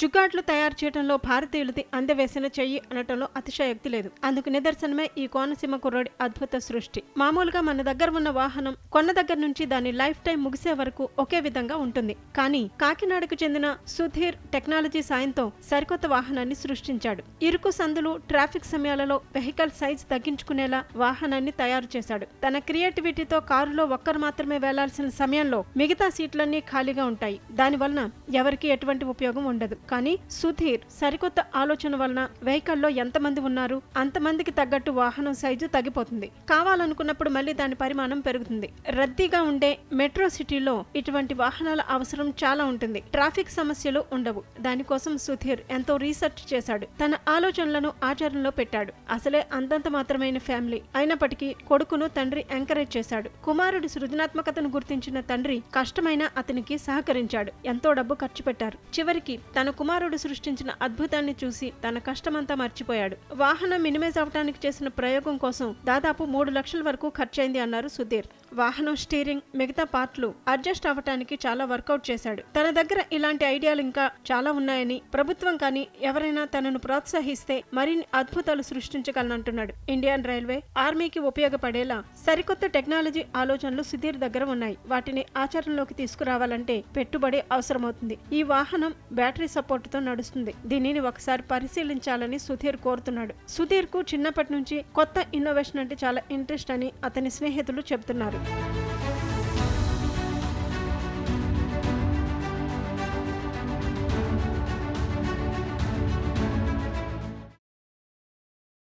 చుగాట్లు తయారు చేయడంలో భారతీయులది అందవేసిన చెయ్యి అనటంలో అతిశయోక్తి లేదు. అందుకు నిదర్శనమే ఈ కోనసీమ కుర్రోడి అద్భుత సృష్టి. మామూలుగా మన దగ్గర ఉన్న వాహనం కొన్న దగ్గర నుంచి దాని లైఫ్ టైం ముగిసే వరకు ఒకే విధంగా ఉంటుంది. కానీ కాకినాడకు చెందిన సుధీర్ టెక్నాలజీ సాయంతో సరికొత్త వాహనాన్ని సృష్టించాడు. ఇరుకు సందులు ట్రాఫిక్ సమయాలలో వెహికల్ సైజ్ తగ్గించుకునేలా వాహనాన్ని తయారు చేశాడు. తన క్రియేటివిటీతో కారులో ఒక్కరు మాత్రమే వెళ్ళాల్సిన సమయంలో మిగతా సీట్లన్నీ ఖాళీగా ఉంటాయి. దానివలన ఎవరికి ఎటువంటి ఉపయోగం ఉండదు. కానీ సుధీర్ సరికొత్త ఆలోచన వలన వెహికల్లో ఎంతమంది ఉన్నారు అంతమందికి తగ్గట్టు వాహనం సైజు తగ్గిపోతుంది. కావాలనుకున్నప్పుడు మళ్ళీ దాని పరిమాణం పెరుగుతుంది. రద్దీగా ఉండే మెట్రో సిటీలో ఇటువంటి వాహనాల అవసరం చాలా ఉంటుంది. ట్రాఫిక్ సమస్యలు ఉండవు. దానికోసం సుధీర్ ఎంతో రీసెర్చ్ చేశాడు. తన ఆలోచనలను ఆచరణలో పెట్టాడు. అసలే అంతంత మాత్రమైన ఫ్యామిలీ అయినప్పటికీ కొడుకును తండ్రి ఎంకరేజ్ చేశాడు. కుమారుడి సృజనాత్మకతను గుర్తించిన తండ్రి కష్టమైన అతనికి సహకరించాడు. ఎంతో డబ్బు ఖర్చు పెట్టారు. చివరికి తన కుమారుడు సృష్టించిన అద్భుతాన్ని చూసి తన కష్టమంతా మర్చిపోయాడు. వాహనం మినిమైజ్ అవడానికి చేసిన ప్రయోగం కోసం దాదాపు మూడు లక్షల వరకు ఖర్చయింది అన్నారు సుధీర్. వాహనం స్టీరింగ్ మిగతా పార్ట్లు అడ్జస్ట్ అవ్వటానికి చాలా వర్కౌట్ చేశాడు. తన దగ్గర ఇలాంటి ఐడియాలు ఇంకా చాలా ఉన్నాయని ప్రభుత్వం కానీ ఎవరైనా తనను ప్రోత్సహిస్తే మరిన్ని అద్భుతాలు సృష్టించగలనంటున్నాడు. ఇండియన్ రైల్వే ఆర్మీకి ఉపయోగపడేలా సరికొత్త టెక్నాలజీ ఆలోచనలు సుధీర్ దగ్గర ఉన్నాయి. వాటిని ఆచరణలోకి తీసుకురావాలంటే పెట్టుబడి అవసరమవుతుంది. ఈ వాహనం బ్యాటరీ సపోర్టుతో నడుస్తుంది. దీనిని ఒకసారి పరిశీలించాలని సుధీర్ కోరుతున్నాడు. సుధీర్కు చిన్నప్పటి నుంచి కొత్త ఇన్నోవేషన్ అంటే చాలా ఇంట్రెస్ట్ అని అతని స్నేహితులు చెబుతున్నారు. থাকেন